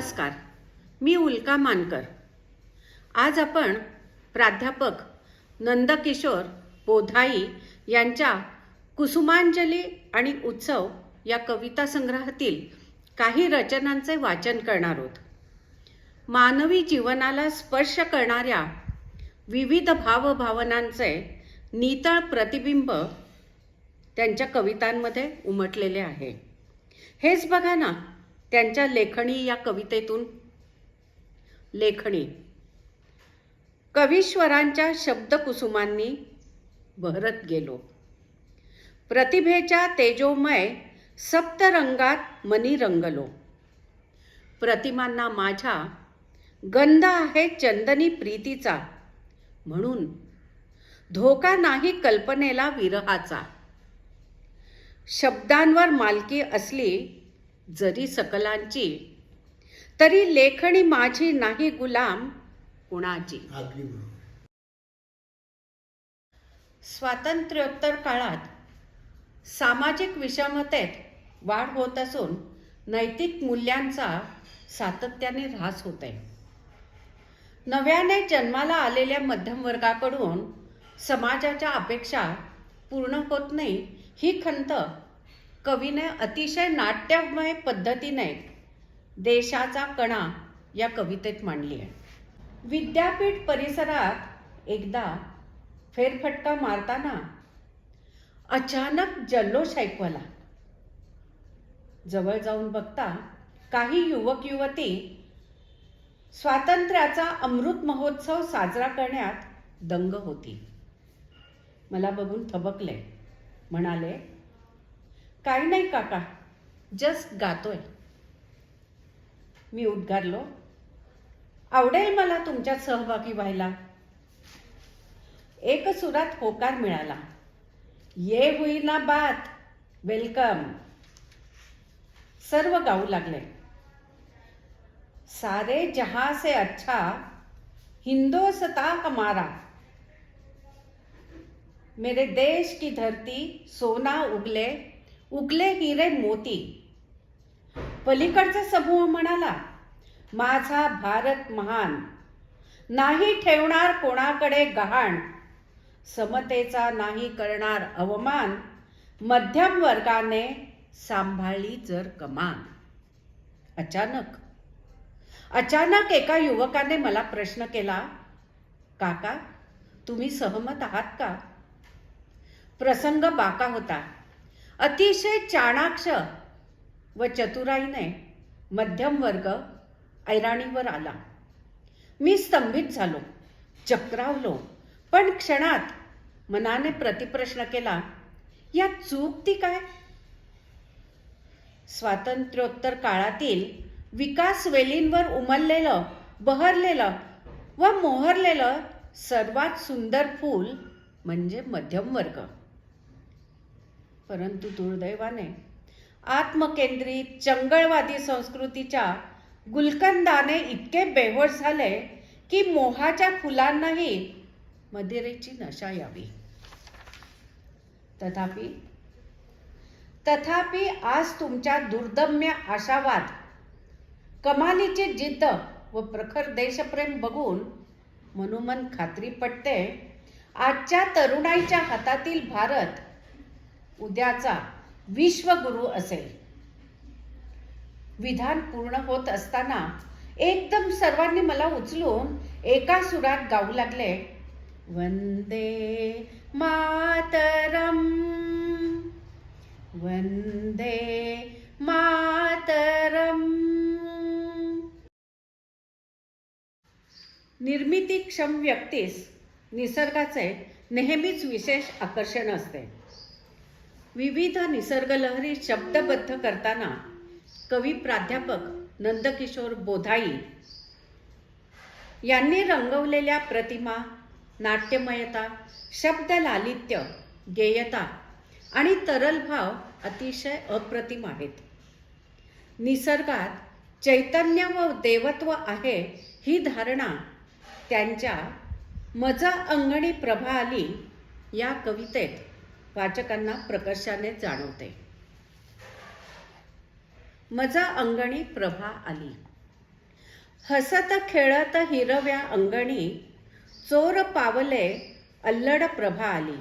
नमस्कार. मी उल्का मानकर. आज आपण प्राध्यापक नंदकिशोर बोधाई यांच्या कुसुमांजली आणि उत्सव या कविता संग्रहातील काही रचनांचे वाचन करणार आहोत. मानवी जीवनाला स्पर्श करणाऱ्या विविध भावभावनांचे नितळ प्रतिबिंब त्यांच्या कवितांमध्ये उमटलेले आहे. हेच बघा ना त्यांच्या लेखणी या कवितेतून. लेखणी. कवीश्वरांच्या शब्दकुसुमांनी भरत गेलो. प्रतिभेच्या तेजोमय सप्तरंगात मनी रंगलो. प्रतिमांना माझ्या गंध आहे चंदनी प्रीतीचा. म्हणून धोका नाही कल्पनेला विरहाचा. शब्दांवर मालकी असली जरी सकलांची तरी लेखणी माझी नाही गुलाम कुणाची? स्वातंत्र्योत्तर काळात सामाजिक विषमतेत वाढ होत असून नैतिक मूल्यांचा सातत्याने ऱ्हास होत आहे नव्याने जन्माला आलेल्या मध्यमवर्गाकडून समाजाच्या अपेक्षा पूर्ण होत नाही ही खंत कवीने अतिशय नाट्यमय पद्धतीने देशाचा कणा या कवितेत मांडली आहे. विद्यापीठ परिसरात एकदा फेरफटका मारताना अचानक जल्लोष ऐकवला. जवळ जाऊन बघता काही युवक युवती स्वातंत्र्याचा अमृत महोत्सव साजरा करण्यात दंग होती. मला बघून थबकले. म्हणाले काही नाही काका जस्ट गातोय. मी उद्गारलो आवडेल मला तुमच्यात सहभागी व्हायला. एक सुरात होकार मिळाला. ये हुई ना बात वेलकम सर्व गाऊ लागले. सारे जहां से अच्छा हिंदोसता हमारा. मेरे देश की धरती सोना उगले उगले हिरे मोती. पलीकडचा समूह म्हणाला माझा भारत महान. नाही ठेवणार कोणाकडे गहाण. समतेचा नाही करणार अवमान. मध्यम वर्गाने सांभाळली जर कमान. अचानक. अचानक एका युवकाने मला प्रश्न केला काका तुम्ही सहमत आहात का? प्रसंग बाका होता. अतिशय चाणाक्ष व चतुराईने मध्यम वर्ग ऐराणीवर आला. मी स्तंभित झालो चक्रावलो पण क्षणात मनाने प्रतिप्रश्न केला या चूक ती काय? स्वातंत्र्योत्तर काळातील विकास वेलींवर उमललेलं बहरलेलं व मोहरलेलं सर्वात सुंदर फूल म्हणजे मध्यम वर्ग. परंतु दुर्दैवाने आत्मकेंद्रित चंगळवादी संस्कृतीच्या गुलकंदाने इतके बेहोश झाले की मोहाच्या फुलांनाही मदिरेची नशा यावी. तथापि तथापि आज तुमच्या दुर्दम्य आशावाद कमालीची जिद्द व प्रखर देशप्रेम बघून मनोमन खात्री पटते आजच्या तरुणाईच्या हातातील भारत उद्याचा विश्वगुरु असेल. विधान पूर्ण होत असताना एकदम सर्वांनी मला उचलून एका सुरात गाऊ लागले. वंदे मातरम. वंदे मातरम. निर्मितीक्षम व्यक्तीस निसर्गाचे नेहमीच विशेष आकर्षण असते. विविध निसर्गलहरी शब्दबद्ध करताना कवी प्राध्यापक नंदकिशोर बोधाई यांनी रंगवलेल्या प्रतिमा नाट्यमयता शब्द लालित्य गेयता आणि तरल भाव अतिशय अप्रतिम आहेत. निसर्गात चैतन्य व देवत्व आहे ही धारणा त्यांच्या मजा अंगणी प्रभा आली या कवितेत वाचकांना प्रकर्षाने जाणवते. मजा अंगणी प्रभा आली. हसत खेळत हिरव्या अंगणी चोर पावले अल्लड प्रभा आली.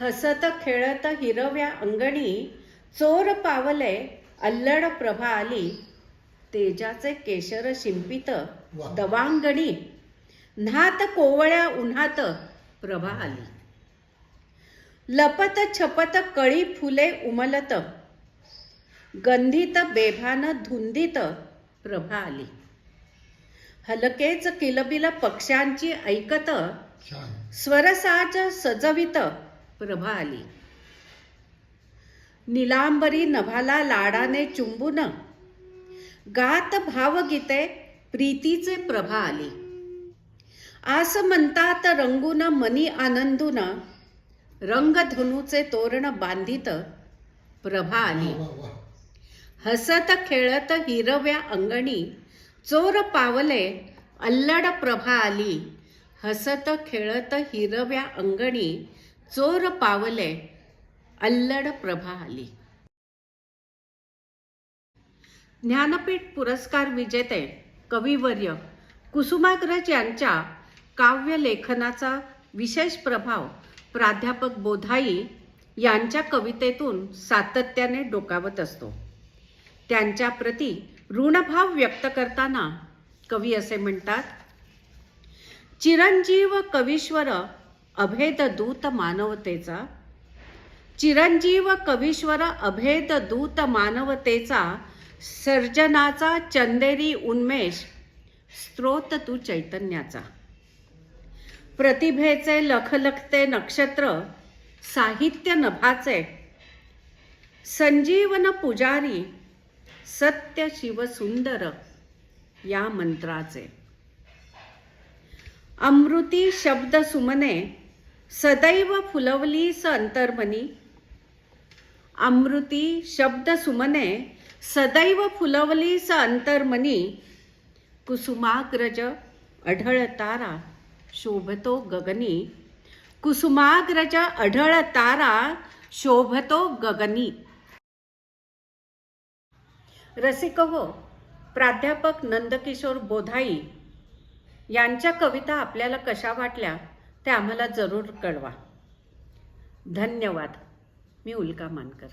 हसत खेळत हिरव्या अंगणी चोर पावले अल्लड प्रभा आली. तेजाचे केशर शिंपित. दवांगणी न्हात कोवळ्या उन्हात प्रभा आली. लपत छपत कळी फुले उमलत. गंधित बेभान धुंदीत प्रभा आली हलकेच किलबिल पक्ष्यांची ऐकत. स्वरसाज सजवित प्रभा आली निलांबरी नभाला लाडाने चुंबून. गात भावगीते प्रीतीचे प्रभा आली आस म्हणतात रंगून मनी आनंदून. रंगधनुचे तोरण बांधित प्रभा आली हसत खेळत हिरव्या अंगणी चोर पावले अल्लड प्रभा आली हसत खेळत हिरव्या अंगणी चोर पावले अल्लड प्रभा आली ज्ञानपीठ पुरस्कार विजेते कविवर्य कुसुमाग्रज यांच्या काव्य लेखनाचा विशेष प्रभाव प्राध्यापक बोधाई यांच्या कवितेतून सातत्याने डोकावत असतो. त्यांच्या प्रती ऋणभाव व्यक्त करताना कवी असे म्हणतात चिरंजीव कवीश्वर अभेद दूत मानवतेचा चिरंजीव कवीश्वर अभेद दूत मानवतेचा सर्जनाचा चंदेरी उन्मेष स्त्रोत तू चैतन्याचा. प्रतिभेचे लखलखते नक्षत्र साहित्य नभाचे. संजीवन पुजारी सत्य शिव सुंदर या मंत्राचे. अमृती शब्द सुमने सदैव फुलवली स अंतर्मनी. अमृती शब्द सुमने सदैव फुलवली स अंतर्मनी. कुसुमाग्रज अढळ तारा. शोभतो गगनी. कुसुमाग्रज अढळ तारा शोभतो गगनी. रसिक हो प्राध्यापक नंदकिशोर बोधाई यांच्या कविता आपल्याला कशा वाटल्या ते आम्हाला जरूर कळवा. धन्यवाद. मी उल्का मानकर.